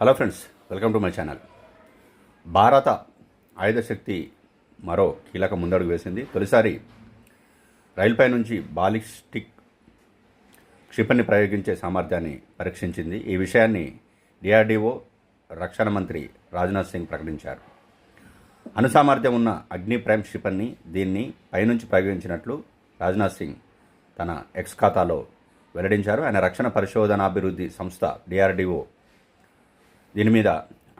Hello friends welcome to my channel. భారత ఆయుధ శక్తి మరో కీలక ముందడుగు వేసింది. తొలిసారి రైలుపై నుంచి బాలిస్టిక్ క్షిపణి ప్రయోగించే సామర్థ్యాన్ని పరీక్షించింది. ఈ విషయాన్ని డిఆర్డీఓ రక్షణ మంత్రి రాజ్నాథ్ సింగ్ ప్రకటించారు. అనుసామర్థ్యం ఉన్న అగ్ని ప్రైమ్ క్షిపణిని దీన్ని పైనుంచి ప్రయోగించినట్లు రాజ్నాథ్ సింగ్ తన ఎక్స్ ఖాతాలో వెల్లడించారు. ఆయన రక్షణ పరిశోధనాభివృద్ధి సంస్థ డిఆర్డీఓ దీని మీద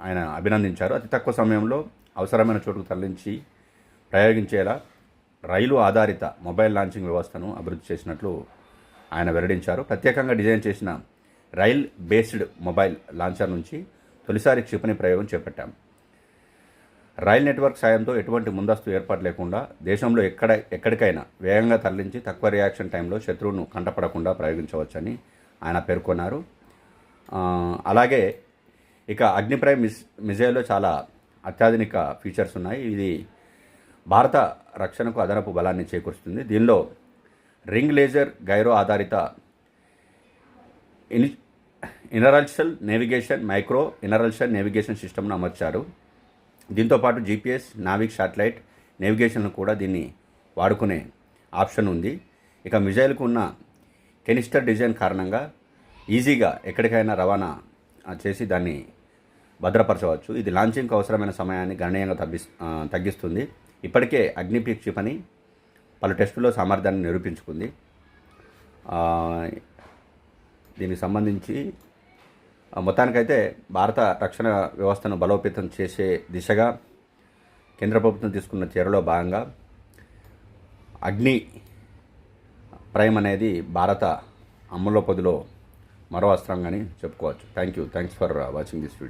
ఆయన అభినందించారు. అతి తక్కువ సమయంలో అవసరమైన చోటుకు తరలించి ప్రయోగించేలా రైలు ఆధారిత మొబైల్ లాంచింగ్ వ్యవస్థను అభివృద్ధి చేసినట్లు ఆయన వెల్లడించారు. ప్రత్యేకంగా డిజైన్ చేసిన రైల్ బేస్డ్ మొబైల్ లాంచర్ నుంచి తొలిసారి క్షిపణి ప్రయోగం చేపట్టాం. రైల్ నెట్వర్క్ సాయంతో ఎటువంటి ముందస్తు ఏర్పాటు లేకుండా దేశంలో ఎక్కడ ఎక్కడికైనా వేగంగా తరలించి తక్కువ రియాక్షన్ టైంలో శత్రువును కంటపడకుండా ప్రయోగించవచ్చని ఆయన పేర్కొన్నారు. అలాగే ఇక అగ్నిప్రైమ్ మిస్ మిజైల్లో చాలా అత్యాధునిక ఫీచర్స్ ఉన్నాయి. ఇది భారత రక్షణకు అదనపు బలాన్ని చేకూరుస్తుంది. దీనిలో రింగ్ లేజర్ గైరో ఆధారిత ఇని inertial navigation micro inertial navigation సిస్టమ్ను అమర్చారు. దీంతోపాటు జీపీఎస్ నావిక్ శాటిలైట్ నేవిగేషన్ను కూడా దీన్ని వాడుకునే ఆప్షన్ ఉంది. ఇక మిజైల్కు ఉన్న కెనిస్టర్ డిజైన్ కారణంగా ఈజీగా ఎక్కడికైనా రవాణా చేసి దాన్ని భద్రపరచవచ్చు. ఇది లాంచింగ్కు అవసరమైన సమయాన్ని గణనీయంగా తగ్గి తగ్గిస్తుంది. ఇప్పటికే అగ్నిపీ క్షిపణి పలు టెస్టుల్లో సామర్థ్యాన్ని నిరూపించుకుంది. దీనికి సంబంధించి మొత్తానికైతే భారత రక్షణ వ్యవస్థను బలోపేతం చేసే దిశగా కేంద్ర ప్రభుత్వం తీసుకున్న చర్యలో భాగంగా అగ్ని ప్రైమ్ అనేది భారత అమ్ముల పొదిలో మరో అస్త్రంగాని చెప్పుకోవచ్చు. Thank you thanks for watching this video.